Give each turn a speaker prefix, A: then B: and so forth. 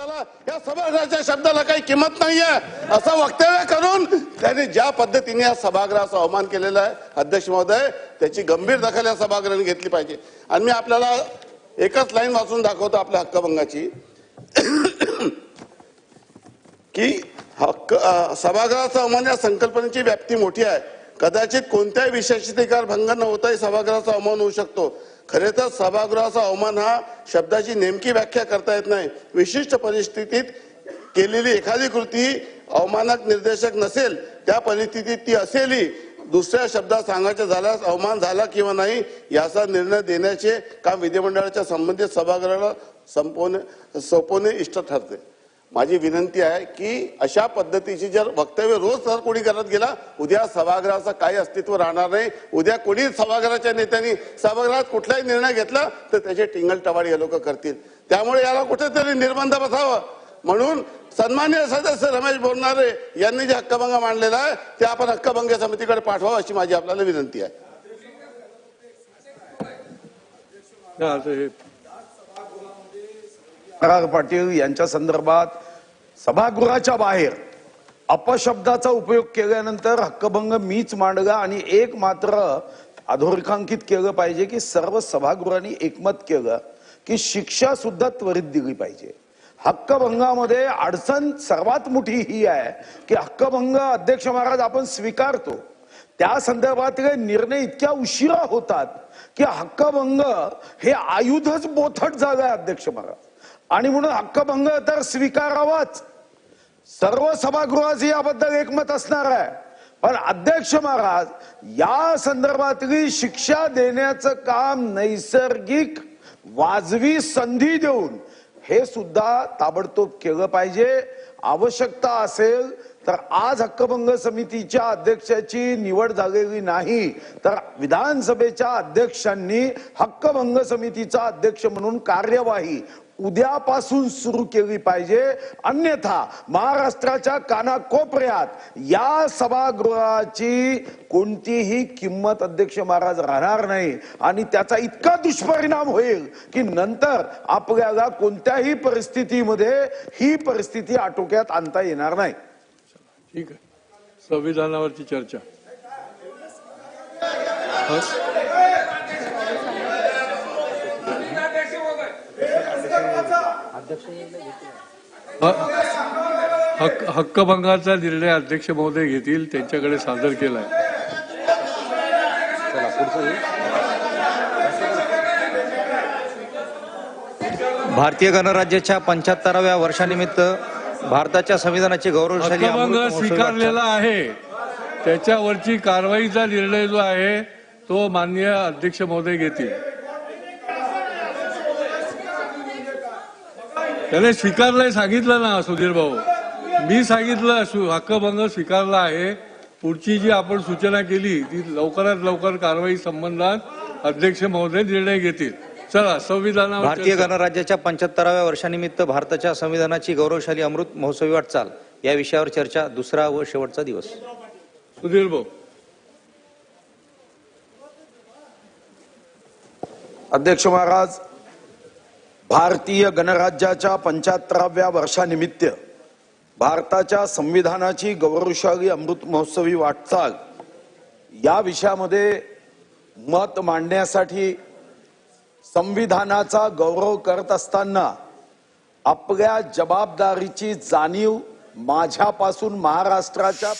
A: या सभागृहाच्या शब्दाला काही किंमत नाहीये. असं वक्तव्य करून त्यांनी ज्या पद्धतीने या सभागृहाचा अवमान केलेला आहे अध्यक्ष महोदय त्याची गंभीर दखल या सभागृहाने घेतली पाहिजे. आणि मी आपल्याला एकच लाईन वाचून दाखवतो आपल्या हक्कभंगाची. की हक्क सभागृहाचा अवमान या संकल्पनेची व्याप्ती मोठी आहे. कदाचित कोणत्याही विशेषाधिकार भंग न होताही सभागृहाचा अवमान होऊ शकतो. खरे तर सभागृहाचा अवमान हा शब्दाची नेमकी व्याख्या करता येत नाही. विशिष्ट परिस्थितीत केलेली एखादी कृती अवमानक निर्देशक नसेल त्या परिस्थितीत ती असेलही. दुसऱ्या शब्दात सांगायचं झाल्यास अवमान झाला किंवा नाही याचा निर्णय देण्याचे काम विधिमंडळाच्या संबंधित सभागृहाला संपवणे सोपवणे इष्ट ठरते. माझी विनंती आहे की अशा पद्धतीची जर वक्तव्य रोज जर कोणी करत गेला उद्या सभागृहाचं काही अस्तित्व राहणार नाही. उद्या कोणी सभागृहाच्या नेत्यांनी सभागृहात कुठलाही निर्णय घेतला तर त्याचे टिंगल टवाळ हे लोक करतील. त्यामुळे याला कुठेतरी निर्बंध बसावं. म्हणून सन्मान्य सदस्य रमेश बोरणारे यांनी जे हक्कभंग मांडलेला आहे ते आपण हक्कभंग समितीकडे पाठवावं अशी माझी आपल्याला विनंती आहे.
B: आर पाटील यांच्या संदर्भात सभागृहाच्या बाहेर अपशब्दाचा उपयोग केल्यानंतर हक्कभंग मीच मांडला आणि एक मात्र अधोरेखांकित केलं पाहिजे की सर्व सभागृहांनी एकमत केलं की शिक्षा सुद्धा त्वरित दिली पाहिजे. हक्कभंगामध्ये अडचण सर्वात मोठी ही आहे की हक्कभंग अध्यक्ष महाराज आपण स्वीकारतो. त्या संदर्भातले निर्णय इतक्या उशिरा होतात की हक्कभंग हे आयुधच बोथट झालंय अध्यक्ष महाराज. आणि म्हणून हक्कभंग तर स्वीकारावाच. सर्व सभागृहाचे याबद्दल एकमत असणार आहे. पण अध्यक्ष महाराज या संदर्भातली शिक्षा देण्याचं काम नैसर्गिक वाजवी संधी देऊन हे सुद्धा ताबडतोब केलं पाहिजे. आवश्यकता असेल तर आज हक्कभंग समितीच्या अध्यक्षाची निवड झालेली नाही तर विधानसभेच्या अध्यक्षांनी हक्कभंग समितीचा अध्यक्ष म्हणून कार्यवाही उद्यापासून सुरू केली पाहिजे. अन्यथा महाराष्ट्राच्या कानाकोपऱ्यात या सभागृहाची कोणतीही किंमत अध्यक्ष महाराज राहणार नाही आणि त्याचा इतका दुष्परिणाम होईल की नंतर आपल्याला कोणत्याही परिस्थितीमध्ये ही परिस्थिती आटोक्यात आणता येणार नाही.
C: ठीक आहे. संविधानावरची चर्चा. ह- हक्क हक्कभंगाचा निर्णय अध्यक्ष महोदय घेतील त्यांच्याकडे सादर केलाय.
D: भारतीय गणराज्याच्या पंच्याहत्तराव्या वर्षानिमित्त भारताच्या संविधानाची गौरवशाली
C: स्वीकारलेला आहे. त्याच्यावरची कारवाईचा निर्णय जो आहे तो माननीय अध्यक्ष महोदय घेतील. त्याने स्वीकारलंय सांगितलं ना सुधीर भाऊ. मी सांगितलं हक्कभंग स्वीकारला आहे. पुढची जी आपण सूचना केली ती लवकरात लवकर कारवाई संबंधात अध्यक्ष महोदय निर्णय घेतील. चला संविधानावर
D: भारतीय. गणराज्याच्या पंच्याहत्तराव्या वर्षानिमित्त भारताच्या संविधानाची गौरवशाली अमृत महोत्सवी वाटचाल या विषयावर चर्चा दुसरा व शेवटचा दिवस.
C: सुधीर भाऊ.
B: अध्यक्ष महाराज भारतीय गणराज्याच्या पंच्याहत्तराव्या वर्षानिमित्त भारताच्या संविधानाची गौरवशाली अमृत महोत्सवी वाटचाल या विषयामध्ये मत मांडण्यासाठी संविधानाचा गौरव करत असताना आपल्या जबाबदारीची जाणीव माझ्यापासून महाराष्ट्राच्या